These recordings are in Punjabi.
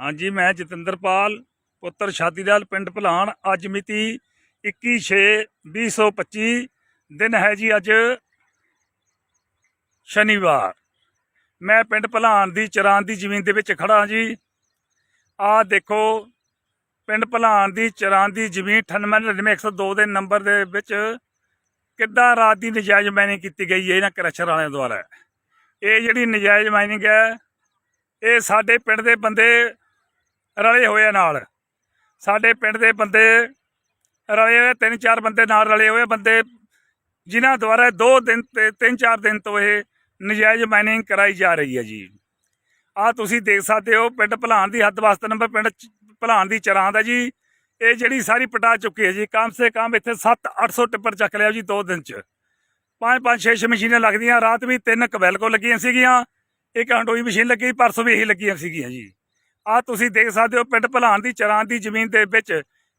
ਹਾਂਜੀ, ਮੈਂ ਜਤਿੰਦਰਪਾਲ, ਪੁੱਤਰ ਸ਼ਾਦੀਲਾਲ ਪਿੰਡ ਭਲਾਨ ਅੱਜ ਮਿਤੀ 21/6/2025 ਦਿਨ ਹੈ ਜੀ ਅੱਜ ਸ਼ਨੀਵਾਰ। ਮੈਂ ਪਿੰਡ ਭਲਾਨ ਦੀ ਚਰਾਂ ਦੀ ਜ਼ਮੀਨ ਦੇ ਵਿੱਚ ਖੜਾ ਜੀ। ਆਹ ਦੇਖੋ, ਪਿੰਡ ਭਲਾਨ ਦੀ ਚਰਾਂ ਦੀ ਜ਼ਮੀਨ 98102 ਦੇ ਨੰਬਰ ਦੇ ਵਿੱਚ ਕਿੱਦਾਂ ਰਾਤ ਦੀ ਨਜਾਇਜ਼ ਮਾਈਨਿੰਗ ਕੀਤੀ ਗਈ ਹੈ ਇਹਨਾਂ ਕਰੈਸ਼ਰ ਵਾਲਿਆਂ ਦੁਆਰਾ? ਇਹ ਜਿਹੜੀ ਨਜਾਇਜ਼ ਮਾਈਨਿੰਗ ਹੈ, ਇਹ ਸਾਡੇ ਪਿੰਡ ਦੇ ਬੰਦੇ ਰਲੇ ਹੋਏ ਨਾਲ। ਸਾਡੇ ਪਿੰਡ ਦੇ ਬੰਦੇ ਰਲੇ ਹੋਏ ਤਿੰਨ ਚਾਰ ਬੰਦੇ ਨਾਲ ਰਲੇ ਹੋਏ ਬੰਦੇ ਜਿਨ੍ਹਾਂ ਦੁਆਰਾ ਦੋ ਦਿਨ ਤੇ ਤਿੰਨ ਚਾਰ ਦਿਨ ਤੋਂ ਇਹ ਨਜਾਇਜ਼ ਮਾਈਨਿੰਗ ਕਰਾਈ ਜਾ ਰਹੀ ਹੈ ਜੀ। ਆ ਤੁਸੀਂ ਦੇਖ ਸਕਦੇ ਹੋ, ਪਿੰਡ ਭਲਾਨ ਦੀ ਹੱਦ ਵਾਸਤੇ ਨੰਬਰ, ਪਿੰਡ ਭਲਾਨ ਦੀ ਚਰਾਂ ਦਾ ਜੀ। ਇਹ ਜਿਹੜੀ ਸਾਰੀ ਪਟਾ ਚੁੱਕੀ ਹੈ ਜੀ, ਕਮ ਸੇ ਕਮ ਇੱਥੇ 7 800 ਟਿੱਪਰ ਚੱਕ ਲਿਆ ਜੀ ਦੋ ਦਿਨ ਚ। ਪੰਜ ਪੰਜ, ਛੇ ਛੇ ਮਸ਼ੀਨਾਂ ਲੱਗਦੀਆਂ, ਰਾਤ ਵੀ ਤਿੰਨ ਕਵੈਲਕੋ ਲੱਗੀਆਂ ਸੀਗੀਆਂ। ਇੱਕ ਹੰਡੋਈ ਮਸ਼ੀਨ ਲੱਗੀ, ਪਰਸੋਂ ਵੀ ਇਹੀ ਲੱਗੀਆਂ ਸੀਗੀਆਂ ਜੀ। ਆ ਤੁਸੀਂ ਦੇਖ ਸਕਦੇ ਹੋ ਪਿੰਡ ਭਲਾਨ ਦੀ ਚਰਾਂ ਦੀ ਜ਼ਮੀਨ ਦੇ ਵਿੱਚ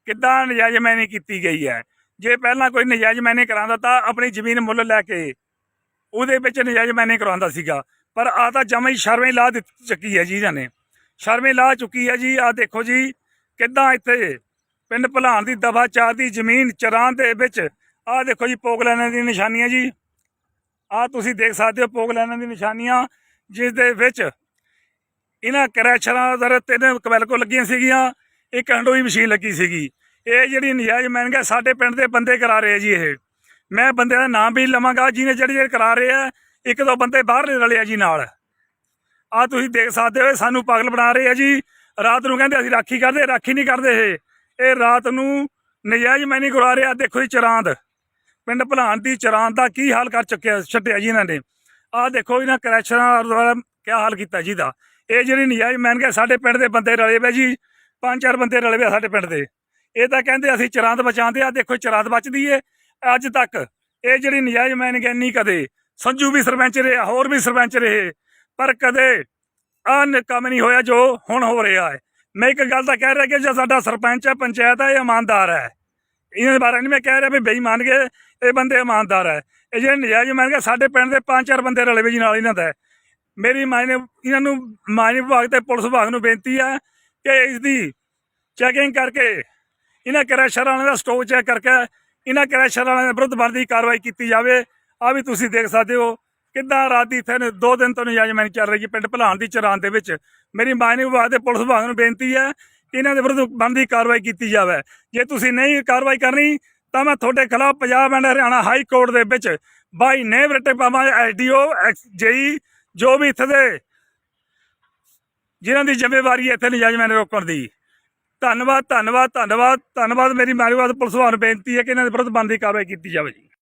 ਕਿੱਦਾਂ ਨਜਾਇਜ਼ ਮੈਨੇ ਕੀਤੀ ਗਈ ਹੈ। ਜੇ ਪਹਿਲਾਂ ਕੋਈ ਨਜਾਇਜ਼ ਮੈਨੇ ਕਰਾਉਂਦਾ ਤਾਂ ਆਪਣੀ ਜ਼ਮੀਨ ਮੁੱਲ ਲੈ ਕੇ ਉਹਦੇ ਵਿੱਚ ਨਜਾਇਜ਼ ਮੈਨੇ ਕਰਵਾਉਂਦਾ ਸੀਗਾ। ਪਰ ਆ ਤਾਂ ਜਮਾਂ ਹੀ ਸ਼ਰਮੇ ਲਾ ਦਿੱਤ, ਚੱਕੀ ਹੈ ਜੀ ਇਹਨਾਂ ਨੇ। ਸ਼ਰਮੇ ਲਾ ਚੁੱਕੀ ਹੈ ਜੀ। ਆ ਦੇਖੋ ਜੀ, ਕਿੱਦਾਂ ਇੱਥੇ ਪਿੰਡ ਭਲਾਨ ਦੀ ਦਫਾ ਚਾਰ ਦੀ ਜ਼ਮੀਨ ਚਰਾਂ ਦੇ ਵਿੱਚ ਆ ਦੇਖੋ ਜੀ ਪੋਗ ਲੈਣੇ ਦੀ ਨਿਸ਼ਾਨੀਆਂ ਜੀ। ਆ ਤੁਸੀਂ ਦੇਖ ਸਕਦੇ ਹੋ ਪੋਗ ਲੈਣੇ ਦੀ ਨਿਸ਼ਾਨੀਆਂ, ਜਿਸ ਦੇ ਵਿੱਚ ਇਹਨਾਂ ਕਰੈਸ਼ਰਾਂ ਦਰ ਤਿੰਨ ਕਵੈਲਕੋ ਲੱਗੀਆਂ ਸੀਗੀਆਂ ਇੱਕ ਹੰਡੋਈ ਮਸ਼ੀਨ ਲੱਗੀ ਸੀਗੀ। ਇਹ ਜਿਹੜੀ ਨਜਾਇਜ਼ ਮਹਿੰਗਾ ਸਾਡੇ ਪਿੰਡ ਦੇ ਬੰਦੇ ਕਰਾ ਰਹੇ ਆ ਜੀ ਇਹ। ਮੈਂ ਬੰਦੇ ਦਾ ਨਾਮ ਵੀ ਲਵਾਂਗਾ, ਜਿਹਨੇ ਜਿਹੜੇ ਜਿਹੜੇ ਕਰਾ ਰਹੇ ਆ, ਇੱਕ ਦੋ ਬੰਦੇ ਬਾਹਰ ਦੇ ਰਲੇ ਆ ਜੀ ਨਾਲ। ਆ ਤੁਸੀਂ ਦੇਖ ਸਕਦੇ ਹੋ, ਇਹ ਸਾਨੂੰ ਪਾਗਲ ਬਣਾ ਰਹੇ ਆ ਜੀ। ਰਾਤ ਨੂੰ ਕਹਿੰਦੇ ਅਸੀਂ ਰਾਖੀ ਕਰਦੇ, ਰਾਖੀ ਨਹੀਂ ਕਰਦੇ ਇਹ। ਇਹ ਰਾਤ ਨੂੰ ਨਜਾਇਜ਼ ਮੈਨੀ ਕਰਾ ਰਿਹਾ ਦੇਖੋ ਜੀ ਚਰਾਂਦ। ਪਿੰਡ ਭਲਾਨ ਦੀ ਚਰਾਂਦ ਦਾ ਕੀ ਹਾਲ ਕਰ ਚੁੱਕਿਆ, ਛੱਡਿਆ ਜੀ ਇਹਨਾਂ ਨੇ। ਆ ਦੇਖੋ ਇਹਨਾਂ ਕਰੈਸ਼ਰਾਂ ਦੁਆਰਾ ਕੀ ਹਾਲ ਕੀਤਾ ਜੀ ਦਾ। ਇਹ ਜਿਹੜੀ ਨਜਾਇਜ਼ ਮੈਨ ਕੇ ਸਾਡੇ ਪਿੰਡ ਦੇ ਬੰਦੇ ਰਲੇ ਵੇ ਜੀ, ਪੰਜ ਚਾਰ ਬੰਦੇ ਰਲੇ ਵੇ ਸਾਡੇ ਪਿੰਡ ਦੇ। ਇਹ ਤਾਂ ਕਹਿੰਦੇ ਅਸੀਂ ਚਰਾਂਦ ਬਚਾਉਂਦੇ ਆ, ਦੇਖੋ ਚਰਾਂਦ ਬਚਦੀ ਏ, ਅੱਜ ਤੱਕ ਇਹ ਜਿਹੜੀ ਨਜਾਇਜ਼ ਮੈਨ ਨਹੀਂ ਕਦੇ। ਸੰਜੂ ਵੀ ਸਰਪੰਚ ਰਿਹਾ, ਹੋਰ ਵੀ ਸਰਪੰਚ ਰਹੇ, ਪਰ ਕਦੇ ਆਹ ਨ- ਕੰਮ ਨਹੀਂ ਹੋਇਆ ਜੋ ਹੁਣ ਹੋ ਰਿਹਾ ਹੈ। ਮੈਂ ਇੱਕ ਗੱਲ ਤਾਂ ਕਹਿ ਰਿਹਾ ਕਿ ਜੇ ਸਾਡਾ ਸਰਪੰਚ ਹੈ, ਪੰਚਾਇਤ ਹੈ, ਇਹ ਇਮਾਨਦਾਰ ਹੈ। ਇਹਨਾਂ ਬਾਰੇ ਨਹੀਂ ਮੈਂ ਕਹਿ ਰਿਹਾ ਵੀ ਬੇਈਮਾਨ ਕੇ ਇਹ ਬੰਦੇ ਇਮਾਨਦਾਰ ਹੈ। ਇਹ ਜਿਹੜੇ ਨਜਾਇਜ਼ ਮੰਨ ਕੇ ਸਾਡੇ ਪਿੰਡ ਦੇ ਪੰਜ ਚਾਰ ਬੰਦੇ ਰਲੇ ਵੇ ਜੀ, ਨਾਲ ਇਹਨਾਂ ਦਾ ਮੇਰੀ ਮਾਇਨੇ ਇਹਨਾਂ ਨੂੰ ਮਾਇਨੇ ਵਿਭਾਗ ਤੇ ਪੁਲਿਸ ਵਿਭਾਗ ਨੂੰ ਬੇਨਤੀ ਹੈ ਕਿ ਇਸ ਦੀ ਚੈਕਿੰਗ ਕਰਕੇ, ਇਹਨਾਂ ਕਰੈਸ਼ਰ ਵਾਲਿਆਂ ਦਾ ਸਟੋਕ ਚੈੱਕ ਕਰਕੇ, ਇਹਨਾਂ ਕਰੈਸ਼ਰ ਵਾਲਿਆਂ ਦੇ ਵਿਰੁੱਧ ਬਣਦੀ ਕਾਰਵਾਈ ਕੀਤੀ ਜਾਵੇ। ਆ ਵੀ ਤੁਸੀਂ ਦੇਖ ਸਕਦੇ ਹੋ ਕਿੱਦਾਂ ਰਾਤ ਦੀ ਇੱਥੇ ਦੋ ਦਿਨ ਤੋਂ ਨਜਾਇਜ਼ ਮੈਨ ਚੱਲ ਰਹੀ ਹੈ ਪਿੰਡ ਭਲਾਨ ਦੀ ਚਰਾਂ ਦੇ ਵਿੱਚ। ਮੇਰੀ ਮਾਇਨੇ ਵਿਭਾਗ ਤੇ ਪੁਲਿਸ ਵਿਭਾਗ ਨੂੰ ਬੇਨਤੀ ਹੈ ਕਿ ਇਹਨਾਂ ਦੇ ਵਿਰੁੱਧ ਬਣਦੀ ਕਾਰਵਾਈ ਕੀਤੀ ਜਾਵੇ। ਜੇ ਤੁਸੀਂ ਨਹੀਂ ਕਾਰਵਾਈ ਕਰਨੀ, ਤਾਂ ਮੈਂ ਤੁਹਾਡੇ ਖਿਲਾਫ Punjab and Haryana high court ਦੇ ਵਿੱਚ ਬਾਈ ਨੇਮ ਰਿਟੇ ਪਾਵਾਂ ਐਸਡੀਓ ਜੇਈ ਜੋ ਵੀ ਇੱਥੇ ਦੇ ਜਿਨ੍ਹਾਂ ਦੀ ਜ਼ਿੰਮੇਵਾਰੀ ਹੈ ਇੱਥੇ ਨਜਾਇਜ਼ ਮੈਨ ਰੋਕਣ ਦੀ। ਧੰਨਵਾਦ ਧੰਨਵਾਦ ਧੰਨਵਾਦ ਧੰਨਵਾਦ। ਮੇਰੀ ਮਾਨਵਵਾਦ ਪੁਲਿਸ ਵਾਰ ਬੇਨਤੀ ਹੈ ਕਿ ਇਹਨਾਂ ਦੇ ਵਿਰੁੱਧ ਬਣਦੀ ਕਾਰਵਾਈ ਕੀਤੀ ਜਾਵੇ ਜੀ।